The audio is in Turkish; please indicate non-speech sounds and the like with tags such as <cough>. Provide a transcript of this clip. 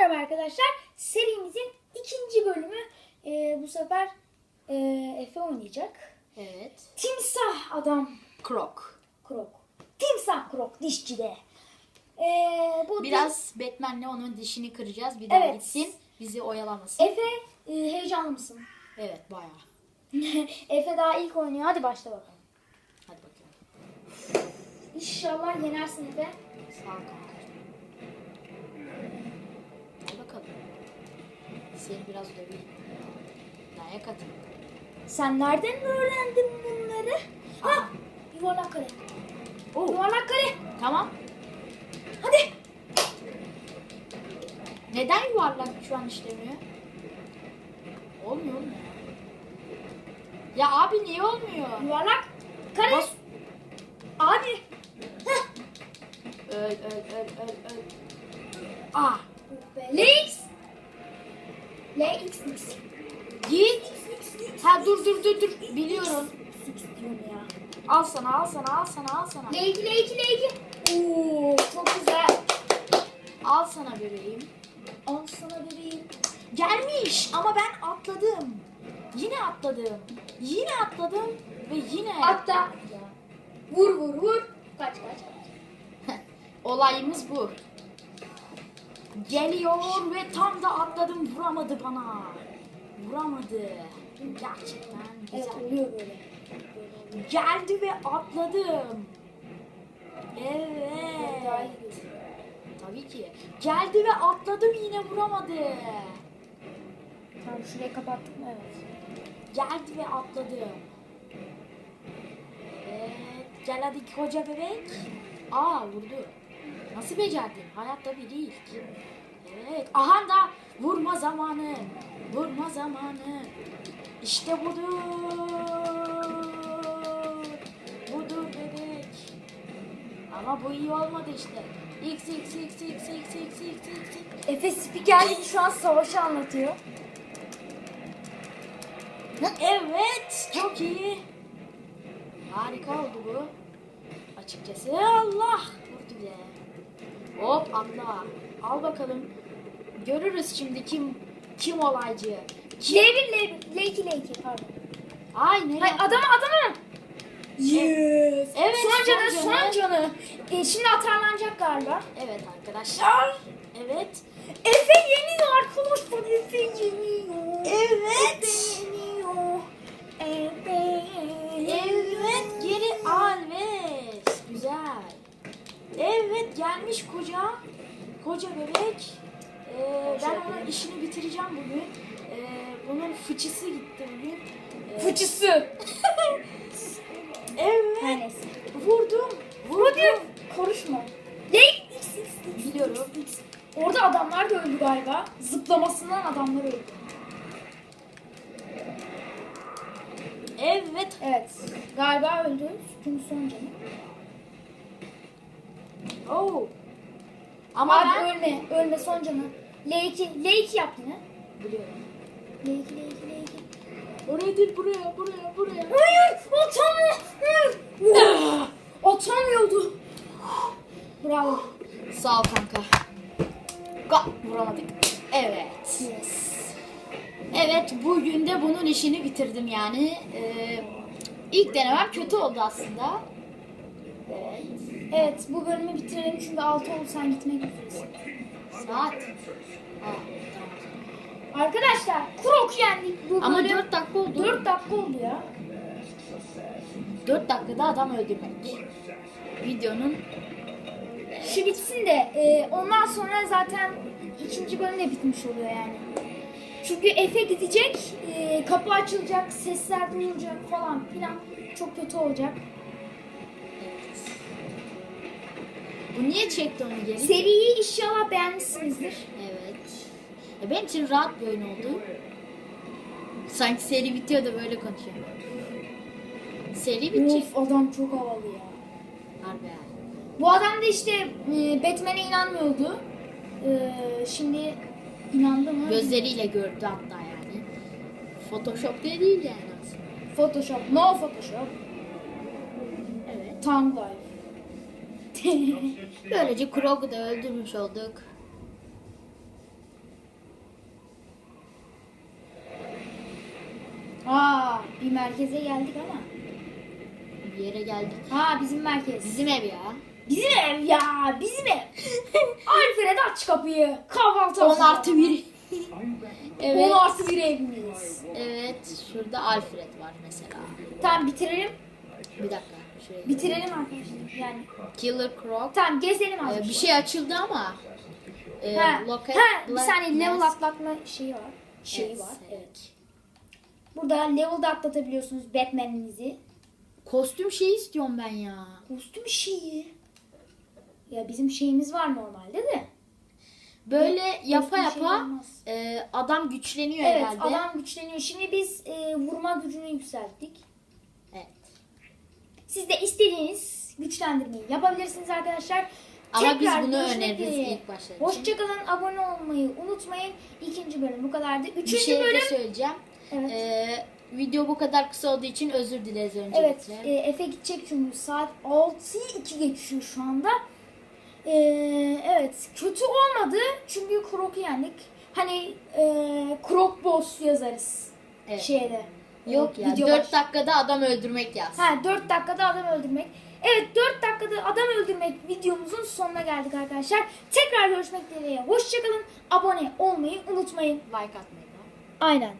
Merhaba arkadaşlar. Serimizin ikinci bölümü e, bu sefer e, Efe oynayacak. Evet. Timsah adam Krok. krok. Timsah krok dişçide. E, bu Biraz Batman'le onun dişini kıracağız. Bir daha Evet. gitsin. Bizi oyalamasın. Efe e, heyecanlı mısın? Evet bayağı. <laughs> Efe daha ilk oynuyor. Hadi başla bakalım. Hadi bakalım. İnşallah yenersin Efe. Sağ ol kanka. Seni biraz döveyim. Dayak atayım. Sen nereden öğrendin bunları? Ha, yuvarlak kare. Oo, Yuvarlak kare. tamam. Hadi. Neden yuvarlak şu an işlemiyor? Olmuyor mu ya? Abi niye olmuyor? Yuvarlak kare. Bas. Abi. Heh. Öl öl öl öl öl. Ah Lex. Lex. Lex. git. Ha dur dur dur dur. Biliyorum. Al sana al sana al sana al sana. Leyki leyki leyki. Oo çok güzel. Al sana bebeğim. Al sana bebeğim. Gelmiş ama ben atladım. Yine atladım. Yine atladım ve yine Hatta vur vur vur. Kaç kaç kaç. <laughs> olayımız bu. Geliyor ve tam da atladım vuramadı bana. Vuramadı. Gerçekten güzel. Evet oluyor böyle. Geldi ve atladım. Evet. Tabii ki. Geldi ve atladım yine vuramadı. Tamam şurayı kapattık mı? Evet. Geldi ve atladım. Evet. Gel hadi koca bebek. Aa vurdu. Nasıl becerdin? Hayatta bir değil. Evet. Aha da vurma zamanı. Vurma zamanı. İşte budur. Budur bebek. Ama bu iyi olmadı işte. X x x x x x x x. Efe spikerlik şu an savaşı anlatıyor. Evet, çok iyi. Harika oldu bu. Açıkçası Allah vurdu be. Hop atla. Al bakalım. Görürüz şimdi kim kim olaycı. Kim? L1 L1 Leyki Leyki pardon. Ay ne Hayır adamı adamı. Yes. Evet, Son canı son canı. E, şimdi atarlanacak galiba. Evet arkadaşlar. Evet. Efe yeniyor arkadaşlar. Efe yeniyor. Evet. Efe yeniyor. Efe geri Evet gelmiş koca. Koca bebek. Ee, ben onun işini bitireceğim bugün. Ee, bunun fıçısı gitti bugün. Ee, Fıçısı. <laughs> Evet. Vurdum. Vurdum. konuşma. Leyk. Biliyorum. Orada adamlar da öldü galiba. Zıplamasından adamlar öldü. Evet. Evet. Galiba öldü. Çünkü son canı. Oo. Ama Abi ben ölme. Ölme son canı. L2. L2 yap yine. biliyorum. L2 L2 L2. Oraya değil buraya buraya buraya. Hayır. Atamıyor. Hayır. Atamıyordu. Bravo. Sağ ol kanka. Ga vuramadık. Evet. Yes. Evet bugün de bunun işini bitirdim yani. Ee, ilk denemem kötü oldu aslında. Evet. Bu bölümü bitirelim çünkü 6 oldu sen gitmek üzeresin. Saat. Aa, tamam. Arkadaşlar Krok yendik bu Ama bölüm. 4 dakika oldu. 4 dakika oldu ya. 4 dakikada adam öldürmek. Videonun Şu bitsin de e, ondan sonra zaten ikinci bölüm de bitmiş oluyor yani. Çünkü Efe gidecek, e, kapı açılacak, sesler duyulacak falan filan. Çok kötü olacak. Bu niye çekti onu geri? Seriyi inşallah beğenmişsinizdir. Evet. Ya benim için rahat bir oyun oldu. Sanki seri bitiyor da böyle konuşuyor. Seri bitecek. Of adam çok havalı ya. Harbi yani. Bu adam da işte e, Batman'e inanmıyordu. E, şimdi inandı mı? Gözleriyle gördü hatta yani. Photoshop diye değil yani aslında. Photoshop, no Photoshop. Evet. Life. <laughs> Böylece Krogu da öldürmüş olduk. Aa, bir merkeze geldik ama. Bir yere geldik. Ha bizim merkez. Bizim ev ya. Bizim ev ya, bizim ev. <laughs> Alfred aç kapıyı. Kahvaltı 10 artı 1. <laughs> evet. 10 artı 1 evimiz. Evet, şurada Alfred var mesela. Tamam bitirelim. Bir dakika. Bitirelim arkadaşlar. Yani Killer Croc. tamam gezelim Ee, azıcık. bir şey açıldı ama. Ee, Ha, Locket ha, bir saniye level atlatma şeyi var. Şeyi Evet, var. evet. Evet. Burada level'da atlatabiliyorsunuz Batman'inizi. Kostüm şey istiyorum ben ya. Kostüm şeyi. Ya bizim şeyimiz var normalde de. Böyle yapa Kostüm şeyi yapa olmaz. e, adam güçleniyor Evet herhalde. adam güçleniyor. Şimdi biz e, vurma gücünü yükselttik. Evet. Siz de istediğiniz güçlendirmeyi yapabilirsiniz arkadaşlar. Ama biz Tekrar bunu görüşmek öneririz ilk başta. Hoşçakalın. Abone olmayı unutmayın. İkinci bölüm bu kadardı. Bir Üçüncü şey de bölüm. söyleyeceğim. Evet. Ee, video bu kadar kısa olduğu için özür dileriz Evet, öncelikle. e, Efe gidecek çünkü saat 6'yı 2 geçiyor şu anda. E, evet, kötü olmadı çünkü Krok'u yendik. Hani e, Krok Boss yazarız Evet. şeyde. Yok ya video 4 baş- dakikada adam öldürmek yaz. Ha 4 dakikada adam öldürmek. Evet 4 dakikada adam öldürmek videomuzun sonuna geldik arkadaşlar. Tekrar görüşmek dileğiyle. Hoşçakalın. Abone olmayı unutmayın. Like atmayı da. Aynen.